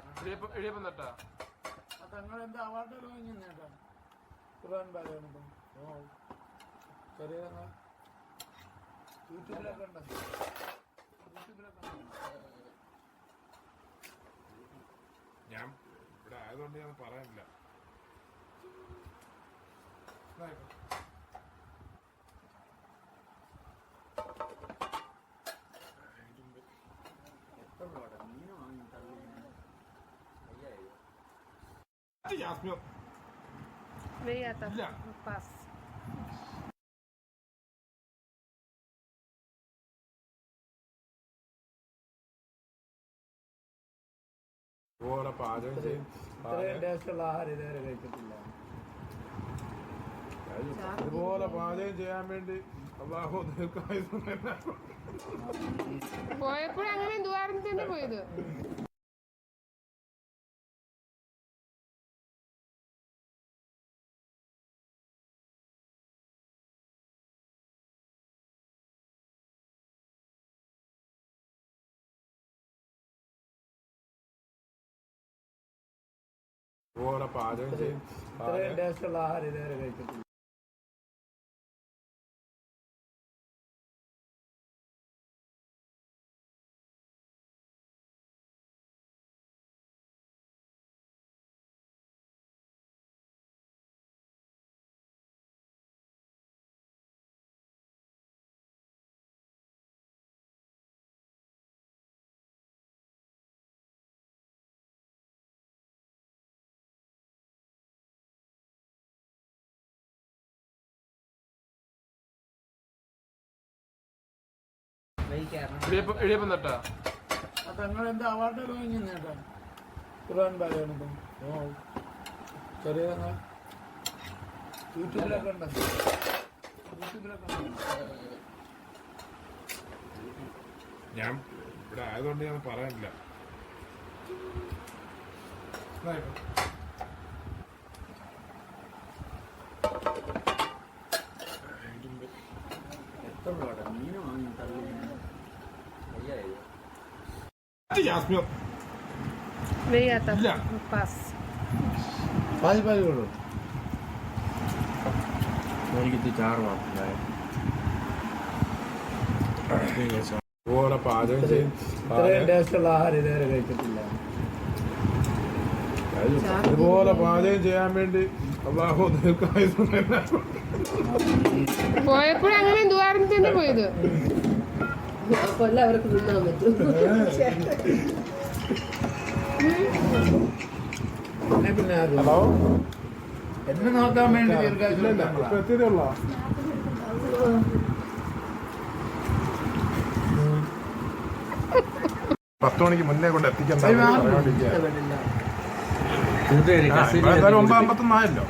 ഇടിയപ്പം തട്ടാ തങ്ങൾ എന്താ അവാർഡ് വാങ്ങി നേട്ടാ ഖുർആൻ പാരായണം ചെറിയ തങ്ങൾ യൂട്യൂബിലൊക്കെ ഉണ്ടോ? യൂട്യൂബിലൊക്കെ ഉണ്ടോ? ഞാൻ ഇവിടെ ആയതുകൊണ്ട് ഞാൻ പറയാനില്ല. ജാസ്മിൻ Obrigada. പാസ്. ഇതുപോലെ പാചകം ചെയ്യും ഇതുപോലെ പാചകം ചെയ്യാൻ വേണ്ടി അള്ളാഹു ദീർഘായുസ്സും നൽകട്ടെ. പോയപ്പോഴും അങ്ങനെ ദ്വാരം പോയത് ഇതുപോലെ പാചകം ചെയ്യും ഇത്രയും ടേസ്റ്റുള്ള ആഹാരം ഇതുവരെ ഇടിയപ്പം ഇടിയപ്പം തട്ടാ? തങ്ങൾ എന്താ അവാർഡ് വാങ്ങി നേട്ടാ ഖുർആൻ പാരായണം ചെറിയ തങ്ങൾ യൂട്യൂബിലൊക്കെ ഉണ്ടോ? യൂട്യൂബിലൊക്കെ ഉണ്ടോ? ഞാൻ ഇവിടെ ആയതുകൊണ്ട് ഞാൻ പറയാനില്ല. എത്ര മീൻ വാങ്ങി Já. Passo. പാതി പാതി കൊള്ളു ഇതുപോലെ പാചകം ചെയ്യും ഇത്രയും ടേസ്റ്റുള്ള ആഹാരം ഇതുവരെ കഴിച്ചിട്ടില്ല ഇതുപോലെ പാചകം ചെയ്യാൻ വേണ്ടി അള്ളാഹു ദീർഘായുസ്സും നൽകട്ടെ. പോയപ്പോഴും അങ്ങനെ ദ്വാരം തന്നെ പോയത് അപ്പൊ എല്ലാവർക്കും തിന്നാൻ പറ്റും. ഹലോ? എന്നെ നോക്കാൻ വേണ്ടി പത്ത് മണിക്ക് മുന്നേ കൊണ്ട് എത്തിക്കാൻ ഒമ്പത് അമ്പത്തൊന്നായല്ലോ